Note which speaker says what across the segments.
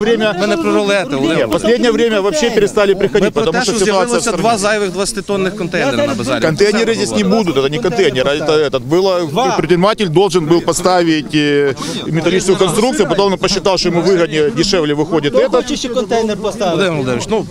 Speaker 1: время...
Speaker 2: Ми не про рулети,
Speaker 1: Не,
Speaker 2: Володимир.
Speaker 1: в последнее время вообще перестали
Speaker 2: Ми
Speaker 1: приходить,
Speaker 2: про
Speaker 1: потому
Speaker 2: те,
Speaker 1: что
Speaker 2: що
Speaker 1: ситуация...
Speaker 2: з'явилося
Speaker 1: в
Speaker 2: два
Speaker 1: стране.
Speaker 2: зайвих 20-тонних контейнера на базарі.
Speaker 1: Контейнеры здесь не будут, это не контейнер, а это этот. Было, предприниматель должен был поставить э, металлическую конструкцию, потом он посчитал, что ему выгоднее, дешевле выходит этот.
Speaker 3: Хоче ще контейнер поставити.
Speaker 2: Володимир Володимирович, ну,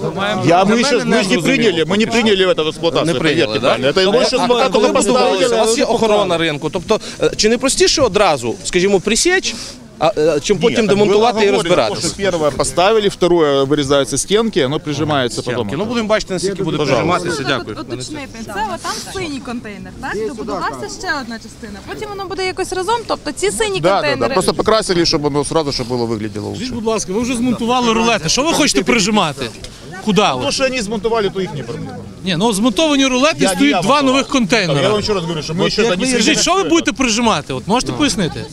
Speaker 1: Я,
Speaker 2: для
Speaker 1: мы,
Speaker 2: мене
Speaker 1: сейчас, мы ж не
Speaker 2: зрозуміло.
Speaker 1: приняли, мы не приняли в эту эксплуатацию,
Speaker 2: Не прийняли,
Speaker 1: поверьте,
Speaker 2: да?
Speaker 1: правильно. Это мы сейчас
Speaker 2: А
Speaker 1: пока
Speaker 2: коли
Speaker 1: только
Speaker 2: будували, у
Speaker 1: поставили.
Speaker 2: вас є охорона ринку. Тобто, е, чи не простіше одразу, скажімо, присіч, а, е, чим потім
Speaker 1: Нет, так
Speaker 2: демонтувати
Speaker 1: было
Speaker 2: і
Speaker 1: оговорено,
Speaker 2: розбиратися?
Speaker 1: что Первое поставили, второе вырезаются стенки, оно прижимается потом.
Speaker 2: Ну, будемо бачити, наскільки буде прижиматися. Дякую.
Speaker 4: Уточнити, це отам синій контейнер, так? Добудувався ще одна частина. Потім воно буде якось разом, тобто ці сині
Speaker 1: Да, да,
Speaker 4: контейнери.
Speaker 1: да. Просто покрасили, чтобы оно сразу, чтобы было выглядело лучше.
Speaker 5: Скажіть, будь ласка, ви вже змонтували рулети. Що ви хочете прижимати? Куди?
Speaker 1: То,
Speaker 5: от?
Speaker 1: что они смонтовали, то их не проблема.
Speaker 5: Ні, ну змонтовані рулети
Speaker 1: Я-
Speaker 5: стоїть
Speaker 1: я
Speaker 5: два
Speaker 1: монтував.
Speaker 5: нових
Speaker 1: Я вам
Speaker 5: контейнера.
Speaker 1: еще раз говорю, что мы еще это не
Speaker 5: Скажіть, що ви будете прижимати? От можете пояснити?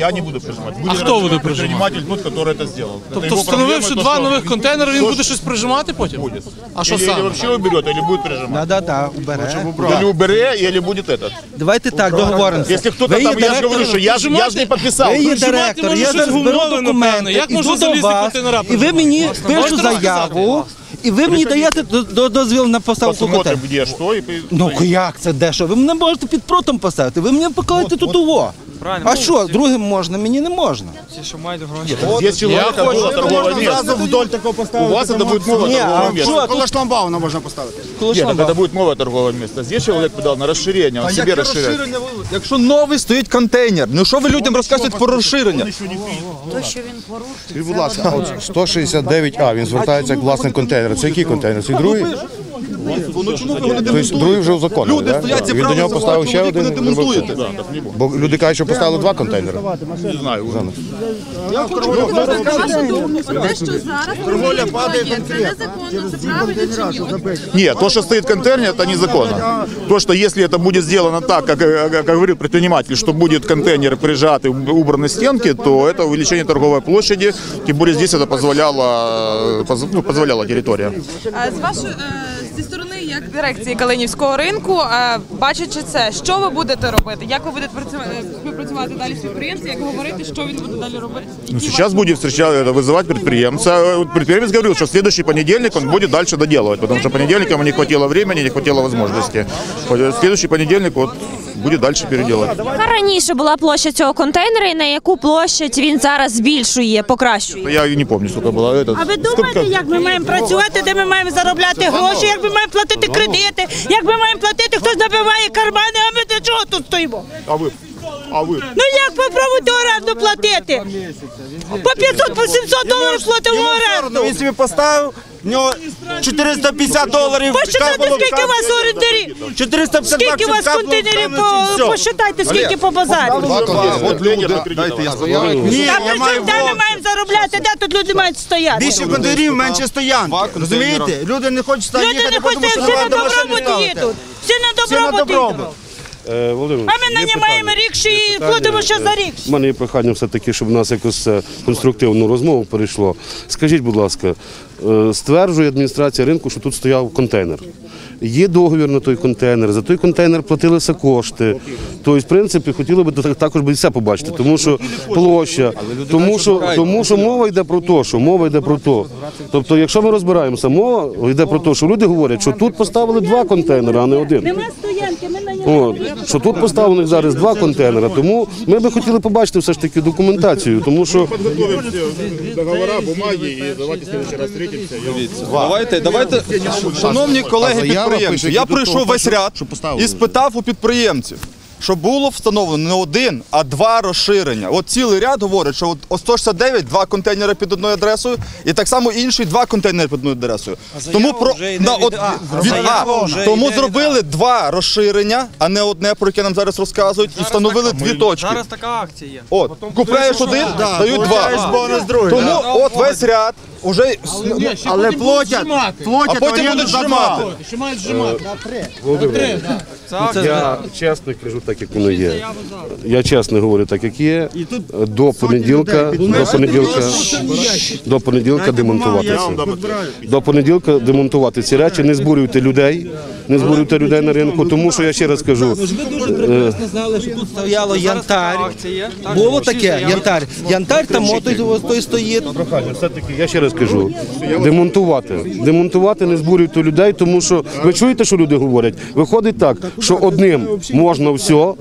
Speaker 1: Я не буду прижимать.
Speaker 5: А кто будет прижимать?
Speaker 1: Предприниматель тот, который это сделал. Это
Speaker 5: Тобто,
Speaker 1: его
Speaker 5: встановивши
Speaker 1: проблема,
Speaker 5: два
Speaker 1: то,
Speaker 5: нових
Speaker 1: что-
Speaker 5: контейнери, він
Speaker 1: то,
Speaker 5: буде
Speaker 1: что
Speaker 5: щось прижимати потім?
Speaker 1: будет.
Speaker 5: А що
Speaker 1: Или, или
Speaker 5: саме?
Speaker 1: вообще уберет, или будет прижимать.
Speaker 3: Да, да, да, убере.
Speaker 1: Или убере, или будет этот.
Speaker 3: Давайте так договоримося.
Speaker 1: Если кто-то
Speaker 3: Ви є
Speaker 1: там, я же
Speaker 3: директор-
Speaker 1: говорю, что я, ж- я же не подписал.
Speaker 3: Ви є
Speaker 5: Прижимати
Speaker 3: директор,
Speaker 5: може
Speaker 3: я
Speaker 5: щось
Speaker 3: зараз беру
Speaker 5: гумнове, напевно.
Speaker 3: документи,
Speaker 5: Як можна
Speaker 3: іду до
Speaker 5: залізти
Speaker 3: вас,
Speaker 5: контейнера
Speaker 3: і ви мені пишу
Speaker 5: Можете
Speaker 3: заяву, і ви мені даєте до- до- дозвіл на поставку
Speaker 1: Посмотрим,
Speaker 3: контейнера.
Speaker 1: где что. И...
Speaker 3: Ну як це дешево? Ви мене можете під протом поставити, ви мені покажете тут уво А що, другим можна, мені не можна.
Speaker 1: Здесь человека было торговое место.
Speaker 6: вдоль такого поставити.
Speaker 1: У вас это будет новое
Speaker 3: Ні,
Speaker 1: торговое
Speaker 3: а
Speaker 1: место.
Speaker 3: що
Speaker 6: Коло шламбауна можна поставити.
Speaker 3: Коли
Speaker 1: Нет, так
Speaker 3: шламбал?
Speaker 1: это будет новое торговое место. Здесь человек подал на расширение, он себе расширяет.
Speaker 7: Якщо новий стоїть контейнер, ну що ви людям розказуєте про розширення?
Speaker 8: Скажіть, будь ласка, а от 169А, він звертається як власник контейнера. Це який контейнер? Це другий?
Speaker 7: Ну чому ви його не
Speaker 8: Тобто другий вже узаконений,
Speaker 7: Люди
Speaker 8: да?
Speaker 7: стоять,
Speaker 8: Він до
Speaker 7: зібрали
Speaker 8: нього поставив ще
Speaker 7: ви не
Speaker 8: один.
Speaker 7: демонтуєте.
Speaker 8: Бо люди кажуть, що поставили два контейнери.
Speaker 1: Не знаю.
Speaker 4: Ваша думка, те, що зараз торгівля падає, це незаконно, це правильно чи ні?
Speaker 1: Нет, то, что стоит контейнер, это незаконно. То, что если это будет сделано так, как, э, как говорит предприниматель, что будет контейнер прижатый, убраны стенки, то это увеличение торговой площади. Тем более здесь это позволяло, э, поз- ну, позволяла территория.
Speaker 4: А З вашої е, зі сторони як дирекції Калинівського ринку, е, бачачи це, що ви будете робити? Як ви будете працювати співпрацювати далі з підприємцем? Як говорити, що він буде далі робити?
Speaker 1: Ну,
Speaker 4: Які
Speaker 1: сейчас
Speaker 4: ваші-
Speaker 1: будет встречать, вызывать предприемца. Э, Предприемец говорил, что в следующий понедельник он будет дальше доделывать, потому что понедельник ему не хватило времени, не хватило возможности. Вот, э, В следующий понедельник вот будет дальше переделывать.
Speaker 9: Яка раніше була площа цього контейнера і на яку площадь він зараз збільшує, покращує?
Speaker 1: Я не помню, сколько было. Это,
Speaker 10: А ви думаєте, як ми маємо працювати, де ми маємо заробляти гроші, як ми маємо платити кредити, як ми маємо платити, хтось набиває кармани, а ми для чого тут стоїмо?
Speaker 1: А ви? А ви?
Speaker 10: Ну як попробуйте оренду платити? По 500, по 700 доларів платимо оренду.
Speaker 6: Він собі поставив, в нього 450 доларів.
Speaker 10: Посчитайте,
Speaker 6: капало в
Speaker 10: скільки у вас
Speaker 6: капало.
Speaker 10: орендарів.
Speaker 6: 450
Speaker 10: Скільки у вас
Speaker 6: капало в
Speaker 10: контейнерів,
Speaker 6: і
Speaker 10: по- посчитайте, скільки по базарі.
Speaker 1: Вот люди, дайте я
Speaker 6: Ні,
Speaker 10: Та
Speaker 6: я
Speaker 10: при
Speaker 6: маю
Speaker 10: чому де ми маємо заробляти, де тут люди мають стояти?
Speaker 6: Більше контейнерів, менше стоянки. Розумієте? Люди не хочуть сюди
Speaker 10: Люди
Speaker 6: їхати,
Speaker 10: не
Speaker 6: тому
Speaker 10: хочуть,
Speaker 6: що
Speaker 10: всі на
Speaker 6: багато машин
Speaker 10: добробут
Speaker 6: ставити.
Speaker 10: їдуть. Всі на
Speaker 6: Всі на
Speaker 10: добробут
Speaker 6: добробут.
Speaker 10: Їдуть.
Speaker 11: Володимир,
Speaker 10: А ми нанімаємо рікші і платимо ще за рік.
Speaker 11: У мене є прохання все-таки, щоб в нас якось е, конструктивну розмову перейшло. Скажіть, будь ласка, е, стверджує адміністрація ринку, що тут стояв контейнер. Є договір на той контейнер, за той контейнер платилися кошти. Тобто, в принципі, хотіли так- також би все побачити, тому що площа, тому що, тому що мова йде про те, що мова йде про те. Тобто, якщо ми розбираємося, мова йде про те, що люди говорять, що тут поставили два контейнери, а не один.
Speaker 10: Нема стоянки, ми нанімаємо.
Speaker 11: От, що тут поставлених зараз два контейнери, тому ми би хотіли побачити все ж таки документацію, тому що
Speaker 1: договора, бумаги і давайте в следующий раз зустрітимося.
Speaker 7: Давайте, давайте, шановні колеги підприємці, я
Speaker 8: прийшов
Speaker 7: пройшов весь ряд і спитав у підприємців. Що було встановлено не один, а два розширення. От цілий ряд говорить, що от 169 два контейнери під одною адресою, і так само інший два контейнери під одною адресою. Тому про на от від А. тому зробили два розширення, а не одне, про яке нам зараз розказують, і встановили дві точки. Зараз така акція. От купляєш один, дають два.
Speaker 6: Бонус другий.
Speaker 7: Тому от весь ряд уже
Speaker 6: Але платять,
Speaker 7: а потім
Speaker 6: оренду
Speaker 7: будуть
Speaker 6: за
Speaker 7: зжимати.
Speaker 5: Ще мають зжимати.
Speaker 11: я чесно кажу так, як воно є. Я чесно говорю так, як є. До понеділка, до понеділка, до понеділка демонтувати це. До понеділка демонтувати ці речі, не збурюйте людей. Не збурюйте людей на ринку, тому що я ще раз кажу.
Speaker 3: Ну ж ви дуже прекрасно знали, що тут стояло янтар. Було таке, янтар. Янтар там той, той стоїть.
Speaker 11: Прохання, все-таки я ще раз кажу: демонтувати. Демонтувати, не збурюйте людей, тому що ви чуєте, що люди говорять? Виходить так, що одним можна все,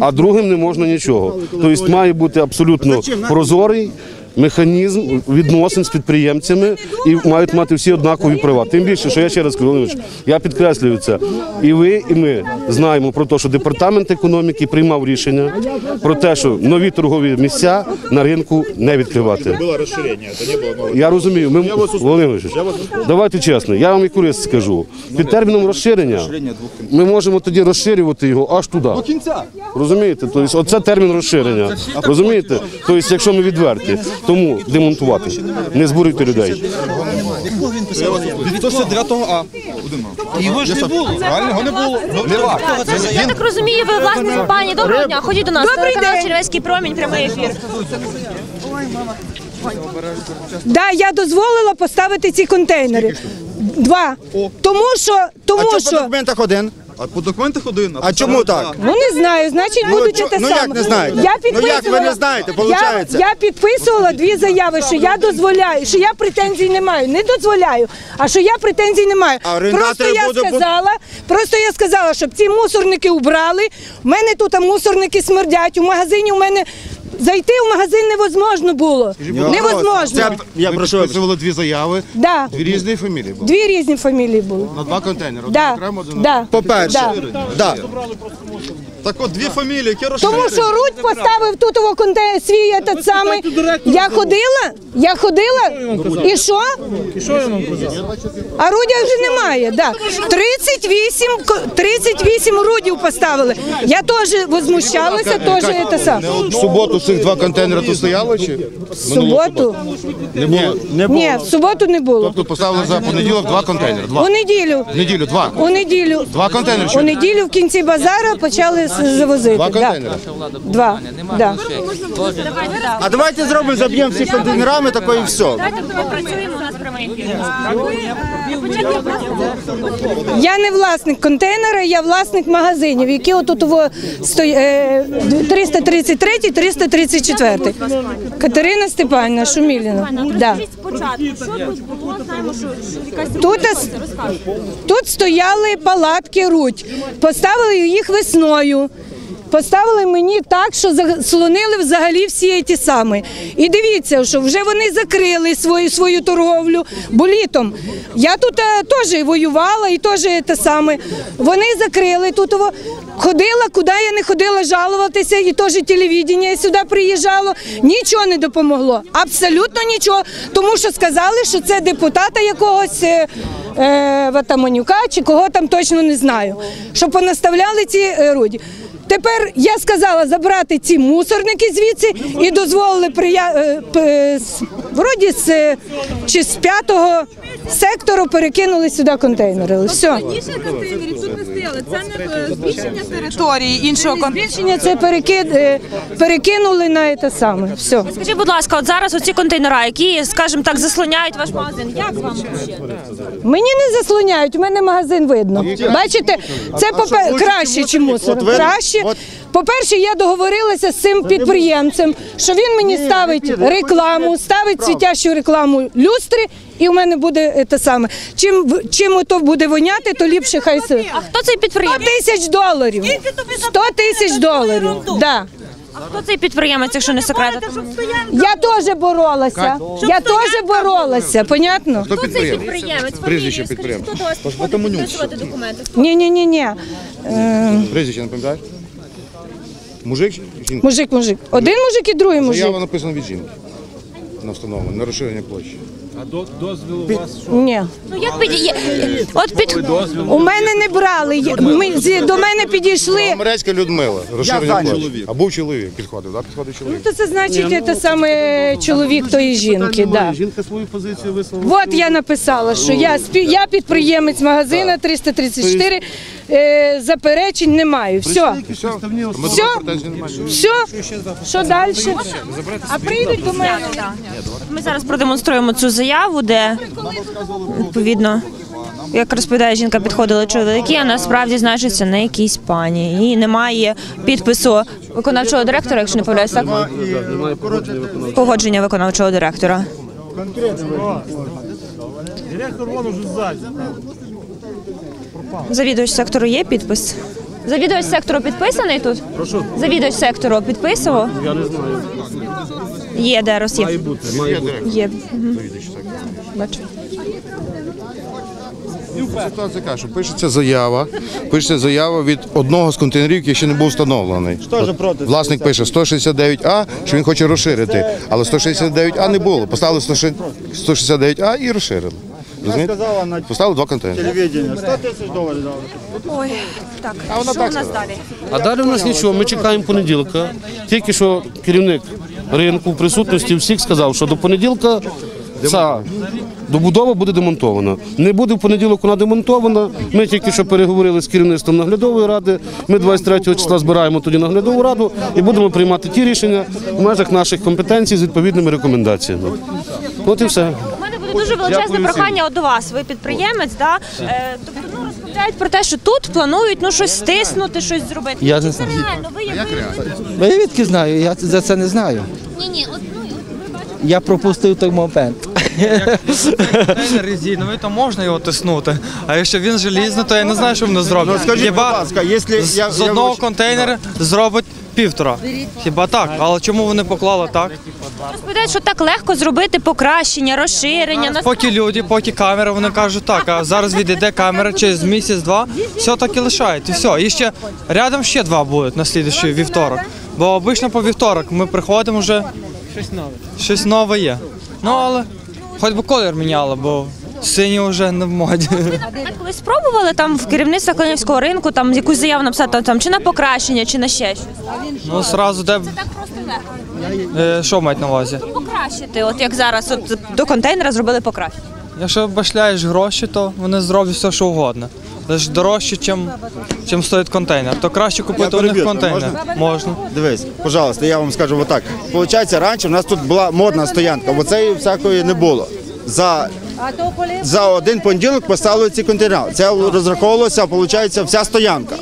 Speaker 11: а другим не можна нічого. Тобто має бути абсолютно прозорий Механізм відносин з підприємцями і мають мати всі однакові права. Тим більше, що я ще раз кажу, Володимирович, я підкреслюю це. І ви, і ми знаємо про те, що департамент економіки приймав рішення про те, що нові торгові місця на ринку не відкривати.
Speaker 1: Было расширение, это не было нового.
Speaker 11: Я розумію, ми Володимир, Ильич, давайте чесно, я вам яку річ скажу. Під терміном розширення ми можемо тоді розширювати його аж туди. До
Speaker 7: кінця.
Speaker 11: Розумієте? Тобто, оце термін розширення. Розумієте? Тобто, якщо ми відверті, тому демонтувати, не збурюйте людей.
Speaker 7: Від 169 А.
Speaker 3: Його ж не було.
Speaker 7: Правильно, його не було.
Speaker 9: Я так розумію, ви власне компанії. Доброго дня, ходіть до нас.
Speaker 10: Добрий день.
Speaker 9: Червецький промінь, прямий ефір.
Speaker 10: Да, я дозволила поставити ці контейнери. Два. Тому що, тому що,
Speaker 6: документах один?
Speaker 7: А по документах один.
Speaker 6: А чому так?
Speaker 10: ну не знаю, значить
Speaker 6: Ну,
Speaker 10: будуть
Speaker 6: чо-
Speaker 10: те
Speaker 6: ну,
Speaker 10: саме.
Speaker 6: як не знаєте?
Speaker 10: Я
Speaker 6: Ну, як ви не знаєте,
Speaker 10: я, я підписувала дві заяви, що я дозволяю, що я претензій не маю. Не дозволяю, а що я претензій не маю.
Speaker 6: А орендатори
Speaker 10: Просто я сказала, просто я сказала, щоб ці мусорники убрали. У мене тут мусорники смердять. У магазині у мене зайти в магазин невозможно було. Невозможно.
Speaker 6: Це, я прошу, вибачення.
Speaker 8: Дві заяви,
Speaker 10: Да.
Speaker 8: дві різні фамілії були.
Speaker 10: Дві різні фамілії були.
Speaker 8: На два контейнери. Один
Speaker 10: Да.
Speaker 8: окремо, один
Speaker 10: Да.
Speaker 6: по-перше,
Speaker 10: Да.
Speaker 6: да.
Speaker 7: Так от дві фамілії, які.
Speaker 10: Тому що Рудь поставив тут його конте свій этот самий. Я ходила, я ходила, і що? А Рудя вже немає. Да. 38, ко- 38 Рудів поставили. Я теж возмущалася, теж це саме.
Speaker 8: В суботу цих два контейнери тут стояли чи?
Speaker 10: В суботу?
Speaker 8: Не було. Не було.
Speaker 10: Ні, в суботу не було.
Speaker 8: Тобто поставили за понеділок два контейнери. Два.
Speaker 10: У неділю.
Speaker 8: В неділю два.
Speaker 10: У неділю.
Speaker 8: Два контейнери чи?
Speaker 10: У неділю в кінці базара почали з- завозити.
Speaker 8: Два
Speaker 10: Да.
Speaker 8: контейнери.
Speaker 10: Два. Да.
Speaker 6: А давайте зробимо, заб'ємо всі контейнерами, тако і все.
Speaker 9: Давайте попрацюємо, у нас прямий ефір.
Speaker 10: Я не власник контейнера, я власник магазинів, які отут во сто- е, 333 334 Катерина Степанівна Шуміліна. Да.
Speaker 9: Скажіть спочатку, що тут було, знаємо, що якась
Speaker 10: Тут, ес- тут стояли палатки руть, поставили їх весною. Поставили мені так, що заслонили взагалі всі ті самі. І дивіться, що вже вони закрили свою свою торговлю, бо літом. Я тут е, теж воювала і теж те саме. Вони закрили тут. Ходила, куди я не ходила жалуватися, і теж телевідення сюди приїжджало. Нічого не допомогло. Абсолютно нічого. Тому що сказали, що це депутата якогось е, е, Ватаманюка чи кого там точно не знаю. Що понаставляли ці е, руді. Тепер я сказала забрати ці мусорники звідси і дозволили прия... е, е, вроді з е, чи з п'ятого сектору перекинули сюди контейнери. Все.
Speaker 4: Раніше контейнерів тут не стояли. Це не збільшення території іншого контейнера.
Speaker 10: Збільшення це перекид, перекинули на те саме. Все.
Speaker 9: Скажіть, будь ласка, от зараз оці контейнера, які, скажімо так, заслоняють ваш магазин, як вам ще?
Speaker 10: Мені не заслоняють, у мене магазин видно. Бачите, це попе- краще, ніж мусор. Краще.
Speaker 6: От-
Speaker 10: По-перше, я договорилася з цим підприємцем, що він мені ставить рекламу, ставить світящу рекламу люстри, і у мене буде те саме. Чим в- чим ото буде воняти, то ліпше хай се.
Speaker 9: А хто цей
Speaker 10: 100 тисяч доларів. 100 тисяч доларів. Да.
Speaker 9: А хто цей підприємець, якщо не секрет?
Speaker 10: Я теж боролася. Я теж боролася, понятно?
Speaker 8: Хто
Speaker 9: цей
Speaker 8: підприємець?
Speaker 9: підприємець?
Speaker 8: Прізвище підприємця.
Speaker 9: хто до вас підходить підписувати документи?
Speaker 10: Ні, ні, ні, ні. Е,
Speaker 8: Прізвище не пам'ятаєш? Мужик? Жінка?
Speaker 10: Мужик, мужик. Один мужик і другий мужик.
Speaker 8: Заява написана від жінки. На встановлення, на розширення площі.
Speaker 10: Ні.
Speaker 9: Ну як під... є- От під...
Speaker 10: У мене не брали. Є- Ми, зі- до мене підійшли.
Speaker 8: Американська Людмила, розширення
Speaker 6: зайнятий.
Speaker 8: площі. А був чоловік, підходив, так? Підходив чоловік.
Speaker 10: То це значить, це саме чоловік тої жінки. Да.
Speaker 11: Жінка свою позицію висловила.
Speaker 10: От я написала, що я, спі- я підприємець магазина 334, е, заперечень не маю. Все.
Speaker 8: Все.
Speaker 10: Все? Все? Що далі? А прийдуть до мене.
Speaker 9: Ми зараз продемонструємо цю заяву, де відповідно як розповідає жінка, підходили чоловіки, а насправді значиться на якійсь пані. І немає підпису виконавчого директора, якщо не помиляюсь, так? Погодження виконавчого директора. Завідувач сектору є підпис? Завідувач сектору підписаний тут? Прошу. Завідувач сектору підписував?
Speaker 11: Я не знаю.
Speaker 9: Є, Дерос є.
Speaker 11: бути, має бути.
Speaker 9: Є. Мгм. Бачу.
Speaker 8: Ситуація така, що пишеться заява, пишеться заява від одного з контейнерів, який ще не був встановлений.
Speaker 6: Хто ж проти?
Speaker 8: Власник пише 169А, що він хоче розширити, але 169А не було. Поставили 169А і розширили. Розумієте?
Speaker 6: сказала на
Speaker 8: Поставили два контейнери.
Speaker 6: телевідення. 100 тисяч доларів дали.
Speaker 9: Ой, так. що у нас далі?
Speaker 11: А далі в нас нічого, ми чекаємо понеділка. Тільки що керівник ринку в присутності всіх сказав, що до понеділка ця добудова буде демонтована. Не буде в понеділок вона демонтована. Ми тільки що переговорили з керівництвом наглядової ради. Ми 23 числа збираємо тоді наглядову раду і будемо приймати ті рішення в межах наших компетенцій з відповідними рекомендаціями. От і все.
Speaker 9: Дуже величезне
Speaker 11: Дякую
Speaker 9: прохання от до вас. Ви підприємець, да? Е, тобто ну, розповідають про те, що тут планують ну щось стиснути, щось зробити.
Speaker 3: Я
Speaker 9: Чи
Speaker 3: не
Speaker 9: це
Speaker 3: знаю.
Speaker 9: реально? Ви як
Speaker 3: Бо я відки знаю, я за це не знаю.
Speaker 9: ні, ні, от ну от ви бачите.
Speaker 3: Я пропустив той момент.
Speaker 12: Контейнер резиновий, то можна його тиснути. А якщо він желізний, то я не знаю, що вони зроблять.
Speaker 6: Ну скажіть, будь
Speaker 12: Хіба
Speaker 6: ласка, якщо я
Speaker 12: з
Speaker 6: я
Speaker 12: одного
Speaker 6: вибач-
Speaker 12: контейнера зробить півтора. Хіба так? Але чому вони поклали так?
Speaker 9: Розповідають, що так легко зробити покращення, розширення. Нас-
Speaker 12: Поки люди, поки камера, вони кажуть так, а зараз відійде камера через місяць-два, все так і лишають. І все. І ще рядом ще два будуть на слідуючий вівторок. Бо обично по вівторок ми приходимо вже щось нове. Щось нове є. Ну але хоч би колір міняли, бо синій вже не в моді.
Speaker 9: Ви колись спробували там в керівництво Калинівського ринку там якусь заяву написати там чи на покращення, чи на ще щось?
Speaker 12: Ну сразу де
Speaker 9: Так просто легко.
Speaker 12: е, що мають на увазі?
Speaker 9: Покращити, от як зараз, от до контейнера зробили покращення.
Speaker 12: Якщо башляєш гроші, то вони зроблять все, що угодно. Лише дорожче, чим, чим стоїть контейнер. То краще купити у них
Speaker 6: переб'ю,
Speaker 12: контейнер. Можна.
Speaker 6: Дивись, пожалуйста, я вам скажу отак. Получається, раніше в нас тут була модна стоянка, бо цієї всякої не було. За, за один понеділок поставили ці контейнери. Це розраховувалося, виходить, вся стоянка.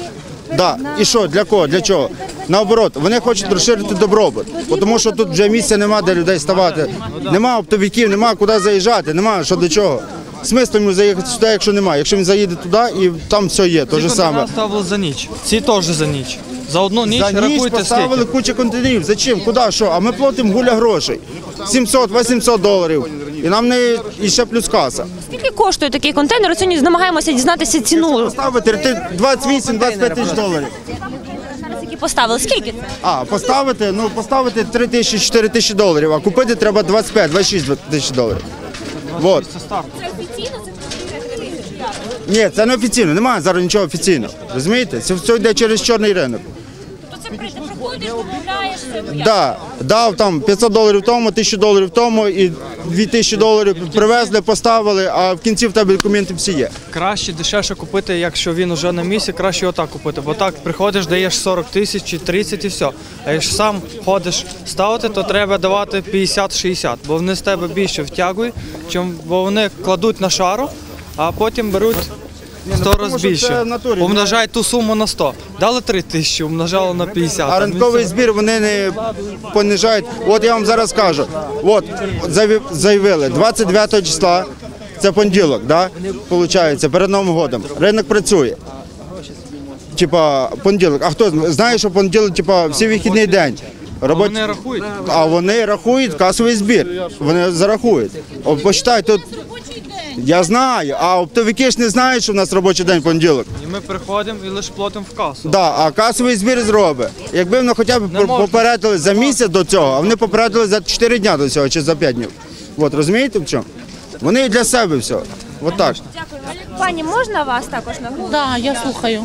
Speaker 6: Да. І що, для кого? Для чого? Наоборот, вони хочуть розширити добробут, тому що тут вже місця немає, де людей ставати. Нема оптовиків, нема куди заїжджати, нема що до чого. Смисл йому заїхати сюди, якщо немає. Якщо він заїде туди і там все є, то
Speaker 12: Ці
Speaker 6: же саме.
Speaker 12: контейнери ставили за ніч. Ці теж за ніч. За одну ніч
Speaker 6: За ніч
Speaker 12: рахуйте
Speaker 6: поставили
Speaker 12: скільки.
Speaker 6: кучу контейнерів. Зачем? Куди? Що? А ми платимо гуля грошей. 700-800 доларів. І нам не і ще плюс каса.
Speaker 9: Скільки коштує такий контейнер? Сьогодні намагаємося дізнатися ціну.
Speaker 6: Поставити 28-25 тисяч доларів.
Speaker 9: Зараз які поставили. Скільки це?
Speaker 6: А, поставити, ну поставити 3 тисячі, 4 тисячі доларів, а купити треба 25-26 тисяч доларів. Вот.
Speaker 9: Це офіційно, це
Speaker 6: Ні, це не офіційно, немає зараз нічого офіційного. Розумієте? Це все йде через чорний ринок.
Speaker 9: То це ти приходиш, домовляєшся.
Speaker 6: Да, дав там 500 доларів тому, 1000 доларів тому і 2000 доларів привезли, поставили, а в кінці в тебе документи всі є.
Speaker 12: Краще дешевше купити, якщо він вже на місці, краще отак купити. Бо так приходиш, даєш 40 тисяч чи 30 і все. А якщо сам ходиш ставити, то треба давати 50-60, бо вони з тебе більше втягують, чим, бо вони кладуть на шару, а потім беруть 100
Speaker 6: тому
Speaker 12: разів
Speaker 6: що
Speaker 12: більше. Умножають ту суму на 100. Дали 3 тисячі, умножали на 50.
Speaker 6: А ринковий збір вони не понижають. От я вам зараз кажу. От заявили 29 числа. Це понеділок, да? Получається, перед Новим годом. Ринок працює. Типа понеділок. А хто знає, що понеділок, типа, всі вихідний день. Робот...
Speaker 12: Вони рахують.
Speaker 6: А вони рахують касовий збір. Вони зарахують. О, Посчитай, тут. Я знаю, а оптовики ж не знають, що в нас робочий день понеділок.
Speaker 12: І ми приходимо і лише платимо в касу.
Speaker 6: Да, а касовий збір зробить. Якби вони хоча б
Speaker 12: можна.
Speaker 6: попередили за місяць до цього, а вони попередили за 4 дні до цього чи за 5 днів. От розумієте в чому? Вони і для себе все. От так.
Speaker 9: Дякую. Пані, можна вас також на групу?
Speaker 13: Да, я слухаю.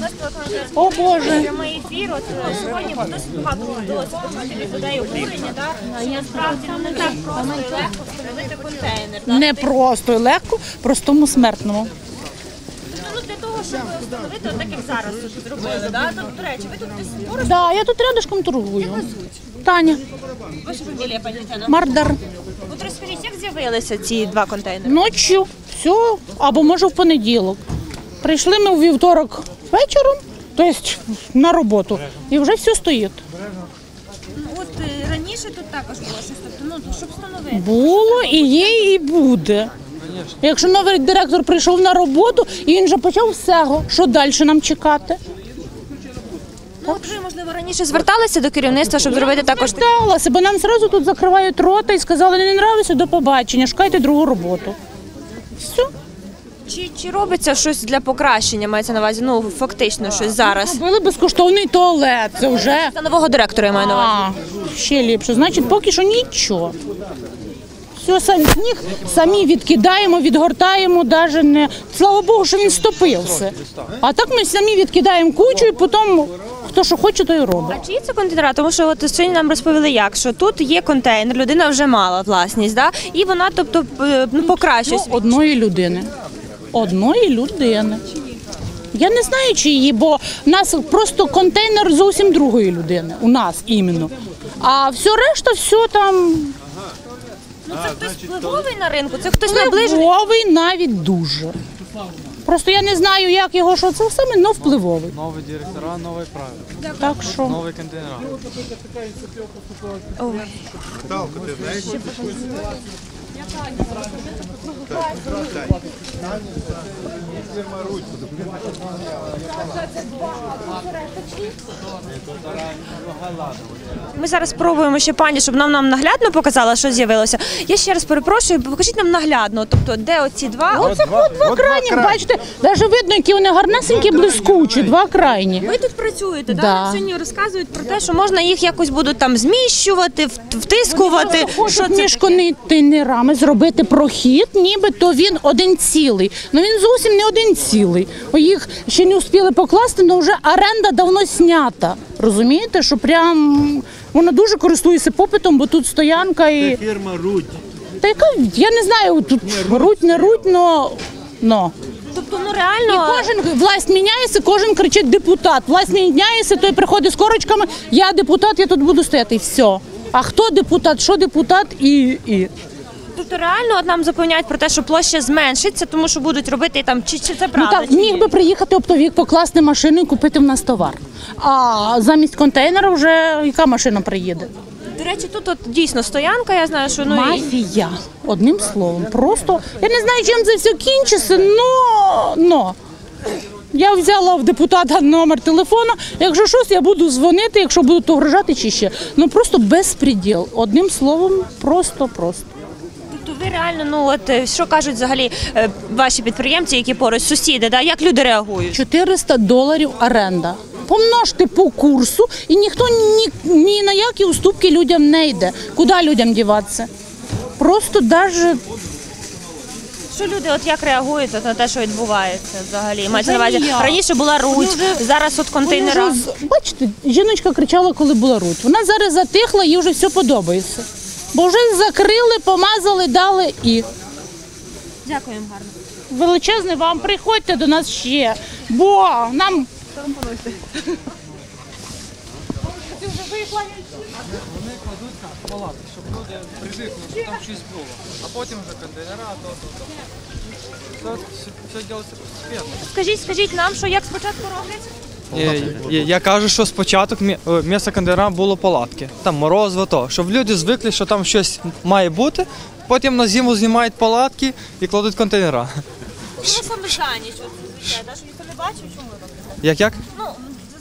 Speaker 9: О Боже. Прямий ефір. От е, сьогодні досить багато досить багато людей обурені, да? що насправді ну, не так просто і легко встановити контейнер. да?
Speaker 13: Не просто і легко, простому смертному.
Speaker 9: Ну, для того, щоб встановити, от так як зараз тут зробили, да? Тут, до речі, ви тут десь поруч?
Speaker 13: Да, я тут рядышком торгую. Таня,
Speaker 9: Ваша фамілія, пані Тетяна?
Speaker 13: Мардар.
Speaker 9: От розкажіть, як з'явилися ці два контейнери?
Speaker 13: Ночі, все, або може в понеділок. Прийшли ми у вівторок вечором, тобто на роботу, і вже все стоїть.
Speaker 9: От е, раніше тут також було щось, тобто, ну, щоб встановити.
Speaker 13: Було і є, і буде. Якщо новий директор прийшов на роботу і він вже почав всього, що далі нам чекати?
Speaker 9: Ну, вже, можливо, раніше зверталися до керівництва, щоб зробити також.
Speaker 13: Зверталася, бо нам зразу тут закривають рота і сказали, не нравиться, до побачення, шукайте другу роботу. Все.
Speaker 9: Чи, чи робиться щось для покращення, мається на увазі, ну, фактично щось зараз?
Speaker 13: Робили безкоштовний туалет, це вже.
Speaker 9: За нового директора я маю на увазі.
Speaker 13: А, ще ліпше. Значить, поки що нічого. Все, самі сніг самі відкидаємо, відгортаємо, навіть не. Слава Богу, що він стопився. А так ми самі відкидаємо кучу і потім хто що хоче, то й робить.
Speaker 9: А чиї це контейнера? Тому що от сьогодні нам розповіли, як що тут є контейнер, людина вже мала власність, да? і вона, тобто, п- ну, покращує.
Speaker 13: Ну, одної людини. Одної людини. Я не знаю, чи її, бо в нас просто контейнер зовсім другої людини. У нас іменно. А все решта, все там
Speaker 9: Ну це хтось впливовий на ринку, це хтось наближений.
Speaker 13: впливовий навіть дуже. Просто я не знаю, як його, що це саме, але впливовий.
Speaker 12: Нові директора, нові правила.
Speaker 13: Так що.
Speaker 12: Нові контейнери.
Speaker 9: Ми зараз спробуємо ще пані, щоб нам нам наглядно показала, що з'явилося. Я ще раз перепрошую, покажіть нам наглядно. Тобто, де оці два?
Speaker 13: Оце от два крайні, бачите, навіть видно, які вони гарнесенькі, блискучі, два крайні.
Speaker 9: Ви тут працюєте, да.
Speaker 13: Да.
Speaker 9: Сьогодні розказують про те, що можна їх якось будуть там зміщувати, втискувати.
Speaker 13: Хочуть між контейнерами зробити прохід, нібито він один цілий. Ну він зовсім не один цілий. Їх ще не успіли покласти, але вже оренда давно снята. Розумієте, що прям вона дуже користується попитом, бо тут стоянка і.
Speaker 14: Це Фірма Рудь.
Speaker 13: Та яка я не знаю, тут руть, не руть, но. но.
Speaker 9: Тобто, ну реально.
Speaker 13: І кожен власть міняється, кожен кричить депутат. Власть міняється, той приходить з корочками. Я депутат, я тут буду стояти. І все. А хто депутат, що депутат і. і.
Speaker 9: Тобто реально от нам запевняють про те, що площа зменшиться, тому що будуть робити там, чи, чи це правда?
Speaker 13: Ну так,
Speaker 9: чи ні?
Speaker 13: міг би приїхати оптовік, покласти машину і купити в нас товар. А замість контейнера вже яка машина приїде?
Speaker 9: До речі, тут от дійсно стоянка, я знаю, що ну і-
Speaker 13: Мафія. Одним словом. Просто я не знаю, чим це все кінчиться, но, но. Я взяла в депутата номер телефона. Якщо щось, я буду дзвонити, якщо будуть угрожати чи ще. Ну просто безпреділ. Одним словом, просто-просто.
Speaker 9: Реально, ну от е, що кажуть взагалі е, ваші підприємці, які поруч сусіди, да? як люди реагують?
Speaker 13: 400 доларів оренда. Помножте по курсу, і ніхто ні, ні на які уступки людям не йде. Куди людям діватися? Просто навіть
Speaker 9: Що люди от як реагують на те, що відбувається взагалі? Мається на увазі раніше була руть,
Speaker 13: вже-
Speaker 9: зараз от контейнера.
Speaker 13: Вже Бачите, жіночка кричала, коли була руть. Вона зараз затихла, їй вже все подобається. Бо вже закрили, помазали, дали і.
Speaker 9: Дякуємо гарно.
Speaker 13: Величезне вам приходьте до нас ще, бо нам.
Speaker 12: Вони кладуть на палати, щоб люди привикли, що там щось було. А потім вже контейнера, то, то, то. Все, все, все ділиться постепенно.
Speaker 9: Скажіть, скажіть нам, що як спочатку роблять?
Speaker 12: Я, я, я кажу, що спочатку мі- е, місце контейнера було палатки. Там морозиво, то, щоб люди звикли, що там щось має бути. Потім на зиму знімають палатки і кладуть контейнера.
Speaker 9: Ну, саме за ніч, от зазвичай, да, ніхто не бачив, чому ви робите?
Speaker 12: Як як?
Speaker 9: Ну,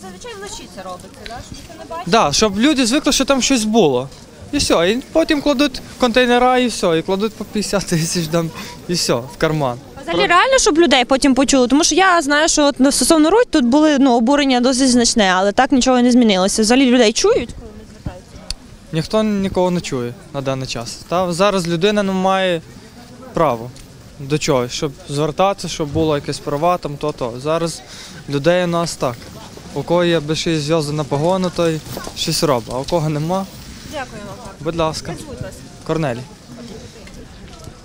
Speaker 9: зазвичай вночі це робиться, да, щоб ніхто не бачив.
Speaker 12: Да, щоб люди звикли, що там щось було. І все. І потім кладуть контейнера і все. І кладуть по 50 тисяч там і все, в карман.
Speaker 9: Взагалі реально, щоб людей потім почули, тому що я знаю, що от ну, стосовно руть тут були ну, обурення досить значне, але так нічого не змінилося. Взагалі людей чують?
Speaker 12: Ніхто нікого не чує на даний час. Та зараз людина не має права до чогось, щоб звертатися, щоб було якесь права, там то-то. Зараз людей у нас так. У кого є без щось зв'язана погона, той щось робить, а у кого нема,
Speaker 9: Дякуємо.
Speaker 12: будь ласка. Корнелій.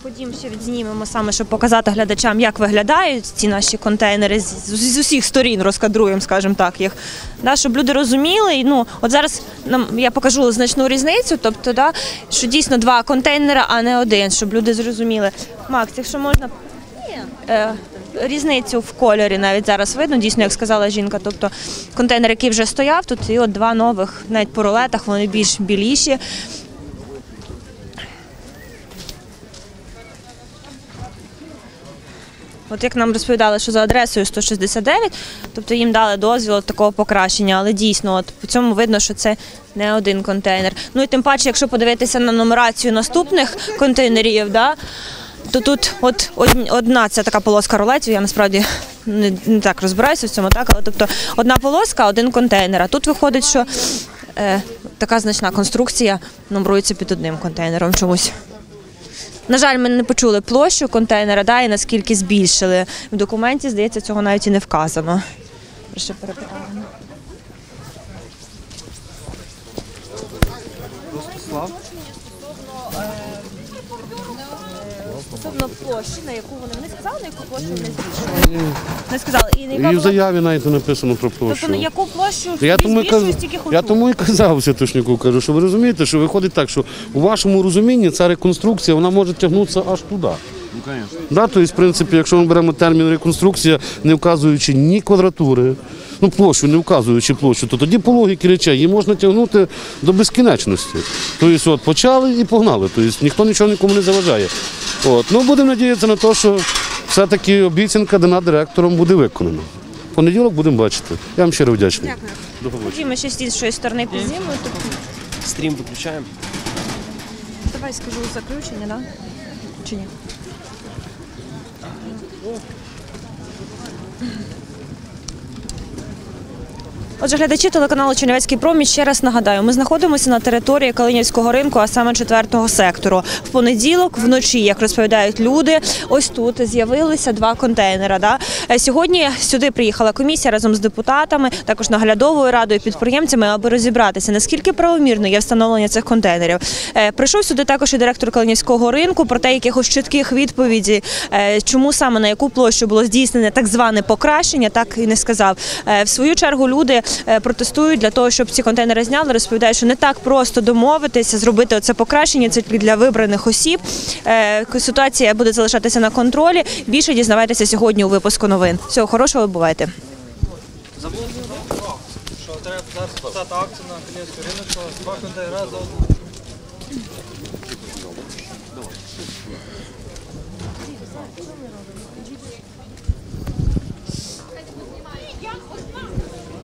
Speaker 9: Ходім ще відзнімемо саме, щоб показати глядачам, як виглядають ці наші контейнери з, з, усіх сторін, розкадруємо, скажімо так, їх. Да, щоб люди розуміли. І, ну, от зараз нам я покажу значну різницю, тобто, да, що дійсно два контейнери, а не один, щоб люди зрозуміли. Макс, якщо можна. Е, різницю в кольорі навіть зараз видно, дійсно, як сказала жінка. Тобто контейнер, який вже стояв, тут і от два нових, навіть по рулетах, вони більш біліші. От як нам розповідали, що за адресою 169, тобто їм дали дозвіл такого покращення, але дійсно, от по цьому видно, що це не один контейнер. Ну і тим паче, якщо подивитися на нумерацію наступних контейнерів, да, то тут от одна це така полоска рулетів, я насправді не, не так розбираюся в цьому, так, але тобто одна полоска, один контейнер. А тут виходить, що е, така значна конструкція нумерується під одним контейнером чомусь. На жаль, ми не почули площу контейнера, да, і наскільки збільшили. В документі, здається, цього навіть і не вказано. Ще перепитаємо. Стосовно площі, на яку вони не сказали, на яку площу вони збільшили? Не сказали. І, на яка
Speaker 11: І в
Speaker 9: була-
Speaker 11: заяві навіть не написано про
Speaker 9: Тобто
Speaker 11: площу.
Speaker 9: на яку площу
Speaker 11: Я тому, і кажу,
Speaker 9: стільки
Speaker 11: я тому і казав Святошнику, кажу, що ви розумієте, що виходить так, що у вашому розумінні ця реконструкція вона може тягнутися аж туди. Ну, Да, тобто, в принципі, якщо ми беремо термін реконструкція, не вказуючи ні квадратури, ну площу, не вказуючи площу, то тоді по логіки речей її можна тягнути до безкінечності. Тобто, от почали і погнали. Тобто ніхто нічого нікому не заважає. От. Ну, будемо надіятися на те, що все-таки обіцянка дана директором буде виконана. В Понеділок будемо бачити. Я вам щиро вдячний. До побачення.
Speaker 9: Ходімо ще з іншої сторони підзіму.
Speaker 14: Стрім виключаємо.
Speaker 9: Давай скажу заключення, да? Чи ні? Отже, глядачі телеканалу Чернівецький проміч ще раз нагадаю, ми знаходимося на території Калинівського ринку, а саме четвертого сектору. В понеділок вночі, як розповідають люди, ось тут з'явилися два контейнера. Да? Е, Сьогодні сюди приїхала комісія разом з депутатами, також наглядовою радою, підприємцями, аби розібратися, наскільки правомірно є встановлення цих контейнерів. Е, Прийшов сюди також і директор Калинівського ринку, проте якихось чітких відповідей, е, чому саме на яку площу було здійснене так зване покращення, так і не сказав. В свою чергу люди протестують для того, щоб ці контейнери зняли. Розповідають, що не так просто домовитися, зробити це покращення. Це тільки для вибраних осіб. Е, Ситуація буде залишатися на контролі. Більше дізнавайтеся сьогодні у випуску новин. Всього хорошого, бувайте.
Speaker 12: Що треба зараз писати акцію на Київський ринок, що два контейнери за одну.